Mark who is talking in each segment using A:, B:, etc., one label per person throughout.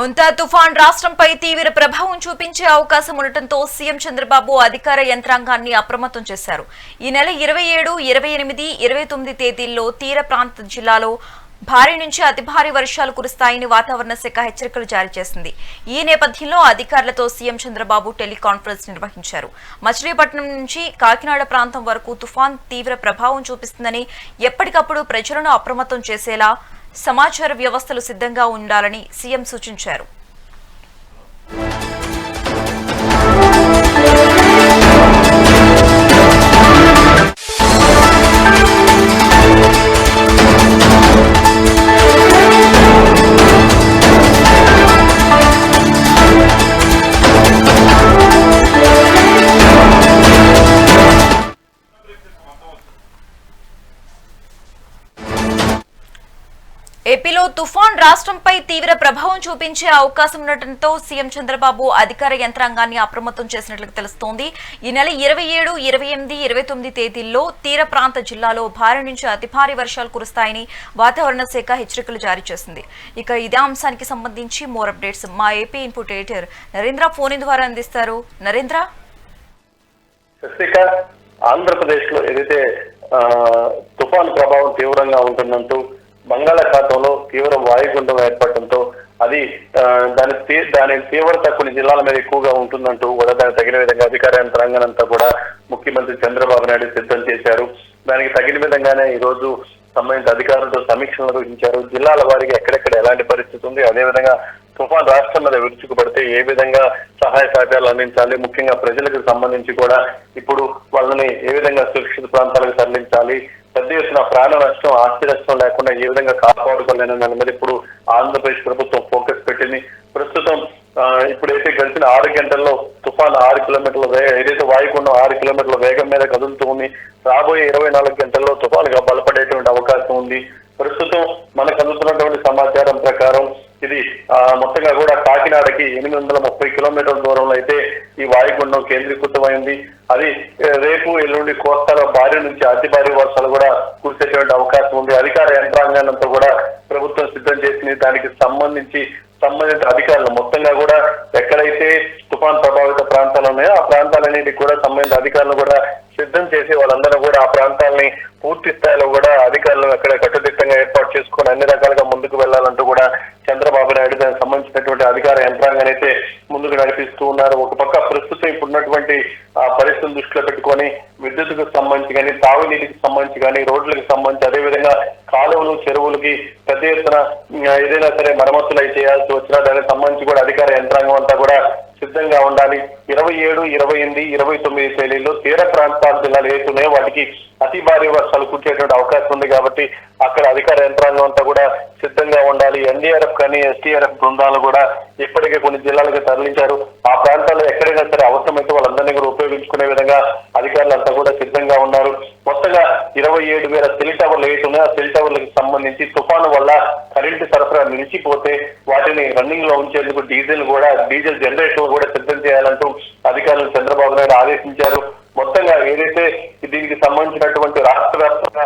A: ముంతా తుఫాన్ రాష్ట్రంపై తీవ్ర ప్రభావం చూపించే అవకాశం ఉండటంతో సీఎం చంద్రబాబు అధికార యంత్రాంగాన్ని అప్రమత్తం చేశారు. ఈ నెల ఇరవై ఏడు ఇరవై ఎనిమిది ఇరవై తొమ్మిది తేదీల్లో తీర ప్రాంత జిల్లాలో భారీ నుంచి అతి భారీ వర్షాలు కురుస్తాయని వాతావరణ శాఖ హెచ్చరికలు జారీ చేసింది. ఈ నేపథ్యంలో అధికారులతో సీఎం చంద్రబాబు టెలికాన్ఫరెన్స్ నిర్వహించారు. మచిలీపట్నం నుంచి కాకినాడ ప్రాంతం వరకు తుఫాన్ తీవ్ర ప్రభావం చూపిస్తుందని ఎప్పటికప్పుడు ప్రజలను అప్రమత్తం చేసేలా సమాచార వ్యవస్థలు సిద్ధంగా ఉండాలని సీఎం సూచించారు. ఏపీలో తుఫాన్ రాష్ట్రంపై తీవ్ర ప్రభావం చూపించే అవకాశం ఉండటంతో సీఎం చంద్రబాబు అధికార యంత్రాంగాన్ని అప్రమత్తం చేసినట్లు తెలుస్తోంది. ఈ నెల ఇరవై ఏడు ఇరవై ఎనిమిది ఇరవై తొమ్మిది తేదీల్లో తీర ప్రాంత జిల్లాలో భారీ నుంచి అతి భారీ వర్షాలు కురుస్తాయని వాతావరణ శాఖ హెచ్చరికలు జారీ చేసింది. ఇక ఇదే అంశానికి సంబంధించి మోర్ అప్డేట్స్ మా AP input editor Narendra phone ద్వారా అందిస్తారు? నరేంద్ర?
B: ఆంధ్రప్రదేశ్లో ఏదైతే తుఫాన్ ప్రభావం తీవ్రంగా ఉంటుందంటూ బంగాళాఖాతంలో తీవ్ర వాయుగుండం ఏర్పడటంతో అది దాని దాని తీవ్రత కొన్ని జిల్లాల మీద ఎక్కువగా ఉంటుందంటూ కూడా దానికి తగిన విధంగా అధికార యంత్రాంగం అంతా కూడా ముఖ్యమంత్రి చంద్రబాబు నాయుడు సిద్ధం చేశారు. దానికి తగిన విధంగానే ఈ రోజు సంబంధిత అధికారులతో సమీక్షలు నిర్వహించారు. జిల్లాల వారికి ఎక్కడెక్కడ ఎలాంటి పరిస్థితి ఉంది? అదేవిధంగా తుఫాన్ రాష్ట్రం మీద విరుచుకుపడితే ఏ విధంగా సహాయ సహకారాలు అందించాలి? ముఖ్యంగా ప్రజలకు సంబంధించి కూడా ఇప్పుడు వాళ్ళని ఏ విధంగా సురక్షిత ప్రాంతాలకు తరలించాలి? పెద్ద ఎత్తున ప్రాణ నష్టం ఆస్తి నష్టం లేకుండా ఏ విధంగా కాపాడుకోలేని దాని మీద ఇప్పుడు ఆంధ్రప్రదేశ్ ప్రభుత్వం ఫోకస్ పెట్టింది. ప్రస్తుతం ఇప్పుడైతే గడిచిన ఆరు గంటల్లో తుఫాన్ ఆరు కిలోమీటర్ల వేగ ఏదైతే వాయుగుండం ఆరు కిలోమీటర్ల వేగం మీద కదులుతూ ఉంది. రాబోయే ఇరవై నాలుగు గంటల్లో తుఫాన్గా బలపడేటువంటి అవకాశం ఉంది. ప్రస్తుతం మనకు అందుతున్నటువంటి సమాచారం ప్రకారం ఇది మొత్తంగా కూడా కాకినాడకి ఎనిమిది వందల ముప్పై కిలోమీటర్ల దూరంలో అయితే ఈ వాయుగుండం కేంద్రీకృతమైంది అది రేపు ఎల్లుండి కోస్తాలో భారీ నుంచి అతి భారీ వర్షాలు కూడా కురిసేటువంటి అవకాశం ఉంది. అధికార యంత్రాంగానంతా కూడా ప్రభుత్వం సిద్ధం చేసింది. దానికి సంబంధించి సంబంధిత అధికారులు మొత్తంగా కూడా ఎక్కడైతే తుఫాన్ ప్రభావిత ప్రాంతాలు ఉన్నాయో ఆ ప్రాంతాలన్నిటికి కూడా సంబంధిత అధికారులు కూడా సిద్ధం చేసి వాళ్ళందరూ కూడా ఆ ప్రాంతాలని పూర్తి స్థాయిలో కూడా అధికారులు అక్కడ కట్టుదిట్టంగా ఏర్పాటు చేసుకొని అన్ని రకాలుగా ముందుకు వెళ్ళాలంటూ కూడా చంద్రబాబు నాయుడు దానికి సంబంధించినటువంటి అధికార యంత్రాంగాన్ని అయితే చేస్తూ ఉన్నారు. ఒక పక్క ప్రస్తుతం ఇప్పుడున్నటువంటి ఆ పరిస్థితులు దృష్టిలో పెట్టుకొని విద్యుత్కు సంబంధించి కానీ తాగునీటికి సంబంధించి కానీ రోడ్లకు సంబంధించి అదేవిధంగా కాలువలు చెరువులకి పెద్ద ఎత్తున ఏదైనా సరే మరమ్మతులు అయి చేయాల్సి వచ్చినా దానికి సంబంధించి కూడా అధికార యంత్రాంగం అంతా కూడా సిద్ధంగా ఉండాలి. ఇరవై ఏడు ఇరవై ఎనిమిది ఇరవై తొమ్మిది తేదీల్లో తీర ప్రాంతాల జిల్లాలు ఏతున్నాయో వాటికి అతి భారీ వర్షాలు కురిచేటువంటి అవకాశం ఉంది కాబట్టి అక్కడ అధికార యంత్రాంగం అంతా కూడా సిద్ధంగా ఉండాలి. ఎన్డీఆర్ఎఫ్ కానీ ఎస్టీఆర్ఎఫ్ బృందాలు కూడా ఇప్పటికే కొన్ని జిల్లాలకు తరలించారు. ఆ ప్రాంతాల్లో ఎక్కడైనా సరే అవసరమైతే వాళ్ళందరినీ కూడా ఉపయోగించుకునే విధంగా అధికారులు అంతా కూడా సిద్ధంగా ఉన్నారు. మొత్తంగా ఇరవై ఏడు వేల సెల్ టవర్లు ఏతున్నాయో ఆ సెల్ టవర్లకు సంబంధించి తుఫాను వల్ల కరెంటు సరఫరా నిలిచిపోతే వాటిని రన్నింగ్లో ఉంచేందుకు డీజిల్ కూడా డీజిల్ జనరేటర్ కూడా సిద్ధం చేయాలంటూ అధికారులు చంద్రబాబు నాయుడు ఆదేశించారు. మొత్తంగా ఏదైతే దీనికి సంబంధించినటువంటి రాష్ట్ర వ్యాప్తంగా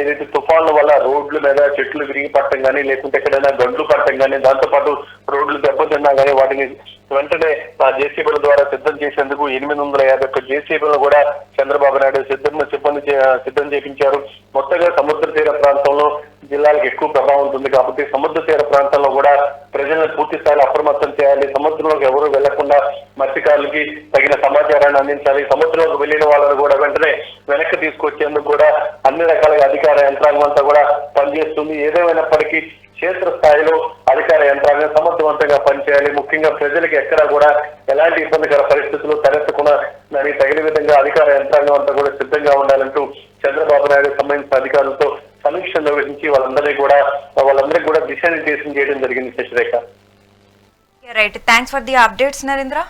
B: ఏదైతే తుఫాన్ల వల్ల రోడ్ల మీద చెట్లు విరిగి పట్టడం కానీ లేకుంటే ఎక్కడైనా గండ్లు పట్టడం కానీ దాంతో పాటు రోడ్లు దెబ్బతిన్నా కానీ వాటిని వెంటనే జేసీబీల ద్వారా సిద్ధం చేసేందుకు ఎనిమిది వందల యాభై ఒక్క జేసీబీలను కూడా చంద్రబాబు నాయుడు సిద్ధం సిబ్బంది సిద్ధం చేపించారు. మొత్తంగా సముద్ర తీర ప్రాంతంలో జిల్లాలకు ఎక్కువ ప్రభావం ఉంటుంది కాబట్టి సముద్ర తీర ప్రాంతంలో కూడా ప్రజలను పూర్తి స్థాయిలో అప్రమత్తం చేయాలి. సముద్రంలోకి ఎవరు వెళ్ళకుండా మత్స్యకారులకి తగిన సమాచారాన్ని అందించాలి. సముద్రంలోకి వెళ్ళిన వాళ్ళని కూడా వెంటనే వెనక్కి తీసుకొచ్చేందుకు కూడా అన్ని రకాలుగా అధికార యంత్రాంగం అంతా కూడా పనిచేస్తుంది. ఏదేమైనప్పటికీ క్షేత్ర స్థాయిలో అధికార యంత్రాంగం సమర్థవంతంగా పనిచేయాలి. ముఖ్యంగా ప్రజలకు ఎక్కడా కూడా ఎలాంటి ఇబ్బందికర పరిస్థితులు తలెత్తకుండా దానికి తగిన విధంగా అధికార యంత్రాంగం అంతా కూడా సిద్ధంగా ఉండాలంటూ చంద్రబాబు నాయుడు సంబంధించిన అధికారులతో సమీక్ష నిర్వహించి వాళ్ళందరినీ కూడా వాళ్ళందరికీ కూడా దిశానిర్దేశం చేయడం జరిగింది Shashirekha.
A: Right thanks for the updates Narendra